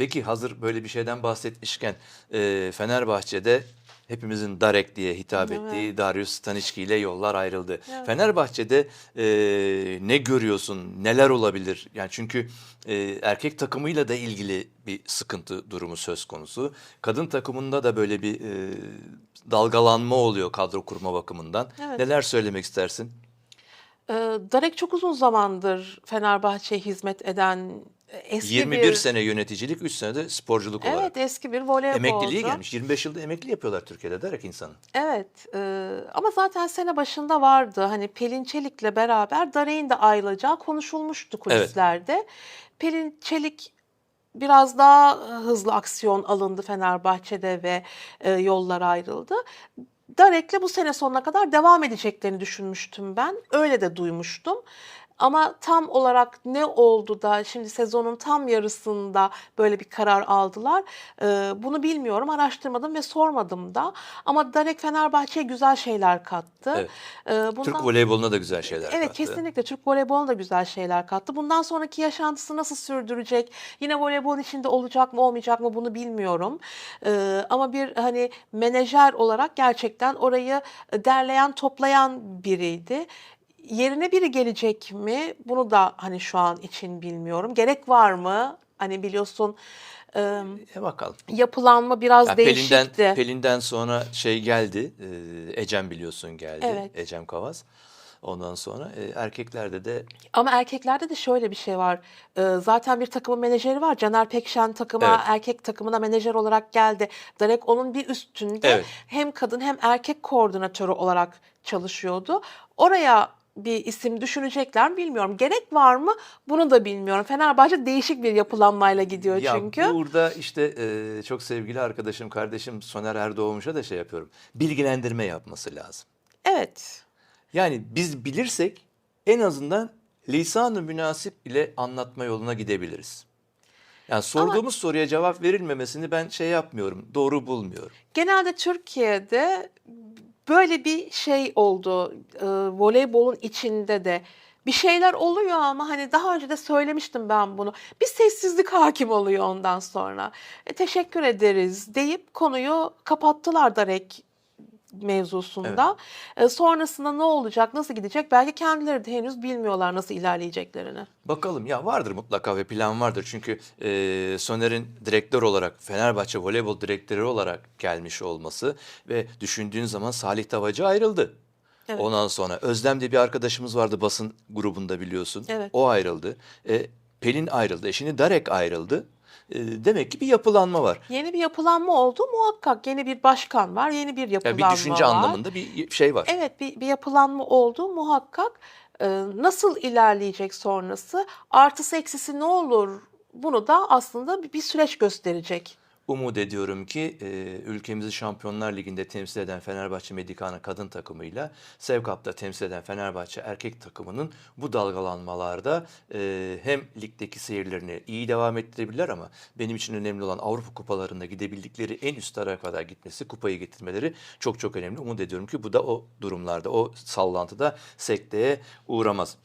Peki hazır böyle bir şeyden bahsetmişken e, Fenerbahçe'de hepimizin Darek diye hitap Evet. ettiği Darius Staniçki ile yollar ayrıldı. Evet. Fenerbahçe'de e, ne görüyorsun, neler olabilir? Yani çünkü e, erkek takımıyla da ilgili bir sıkıntı durumu söz konusu. Kadın takımında da böyle bir e, dalgalanma oluyor kadro kurma bakımından. Evet. Neler söylemek istersin? Darek çok uzun zamandır Fenerbahçe'ye hizmet eden eski 21 bir sene yöneticilik, 3 sene de sporculuk olarak. Evet eski bir voleybolcu. Emekliliği gelmiş. 25 yılda emekli yapıyorlar Türkiye'de Darek insanın. Evet e, ama zaten sene başında vardı. Hani Pelin Çelik'le beraber Darek'in de ayrılacağı konuşulmuştu kulislerde. Pelin Çelik biraz daha hızlı aksiyon alındı Fenerbahçe'de ve e, yollar ayrıldı. Darek'le bu sene sonuna kadar devam edeceklerini düşünmüştüm ben. Öyle de duymuştum. Ama tam olarak ne oldu da şimdi sezonun tam yarısında böyle bir karar aldılar. Ee, bunu bilmiyorum, araştırmadım ve sormadım da. Ama Darek Fenerbahçe'ye güzel şeyler kattı. Evet. Ee, bundan- Türk voleyboluna da güzel şeyler Evet kattı. kesinlikle Türk voleyboluna da güzel şeyler kattı. Bundan sonraki yaşantısı nasıl sürdürecek? Yine voleybol içinde olacak mı olmayacak mı bunu bilmiyorum. Ee, ama bir hani menajer olarak gerçekten orayı derleyen toplayan biriydi. Yerine biri gelecek mi? Bunu da hani şu an için bilmiyorum. Gerek var mı? Hani biliyorsun e, E bakalım. yapılanma biraz Ya değişikti. Pelin'den, Pelin'den sonra şey geldi. e, Ecem biliyorsun geldi. Evet. Ecem Kavaz. Ondan sonra e, erkeklerde de Ama erkeklerde de şöyle bir şey var. Ee, zaten bir takımın menajeri var. Caner Pekşen takıma, Evet. erkek takımına menajer olarak geldi. Darek onun bir üstünde Evet. hem kadın hem erkek koordinatörü olarak çalışıyordu. Oraya bir isim düşünecekler mi bilmiyorum. Gerek var mı? Bunu da bilmiyorum. Fenerbahçe değişik bir yapılanmayla gidiyor ya çünkü. burada işte e, çok sevgili arkadaşım, kardeşim Soner Erdoğmuş'a da şey yapıyorum. Bilgilendirme yapması lazım. Evet. Yani biz bilirsek en azından lisan-ı münasip ile anlatma yoluna gidebiliriz. Yani sorduğumuz soruya cevap verilmemesini ben şey yapmıyorum, doğru bulmuyorum. Genelde Türkiye'de böyle bir şey oldu. Ee, voleybolun içinde de bir şeyler oluyor ama hani daha önce de söylemiştim ben bunu. Bir sessizlik hakim oluyor ondan sonra. E, teşekkür ederiz deyip konuyu kapattılar Darek mevzusunda. E, sonrasında ne olacak, nasıl gidecek belki kendileri de henüz bilmiyorlar nasıl ilerleyeceklerini. Bakalım ya vardır mutlaka ve plan vardır. Çünkü e, Soner'in direktör olarak Fenerbahçe voleybol direktörü olarak gelmiş olması ve düşündüğün zaman Salih Tavacı ayrıldı. Evet. Ondan sonra Özlem diye bir arkadaşımız vardı basın grubunda biliyorsun. Evet. O ayrıldı. E, Pelin ayrıldı. E şimdi Darek ayrıldı. E, demek ki bir yapılanma var. Yeni bir yapılanma oldu muhakkak. Yeni bir başkan var, yeni bir Ya yapılanma bir düşünce var. anlamında bir şey var. Evet bir, bir yapılanma oldu muhakkak. Ee, nasıl ilerleyecek sonrası? Artısı eksisi ne olur? Bunu da aslında bir süreç gösterecek. Umut ediyorum ki e, ülkemizi Şampiyonlar Ligi'nde temsil eden Fenerbahçe Medikana kadın takımıyla Sevkap'ta temsil eden Fenerbahçe erkek takımının bu dalgalanmalarda e, hem ligdeki seyirlerini iyi devam ettirebilirler ama benim için önemli olan Avrupa kupalarında gidebildikleri en üst tarafa kadar gitmesi, kupayı getirmeleri çok çok önemli. Umut ediyorum ki bu da o durumlarda, o sallantıda sekteye uğramaz.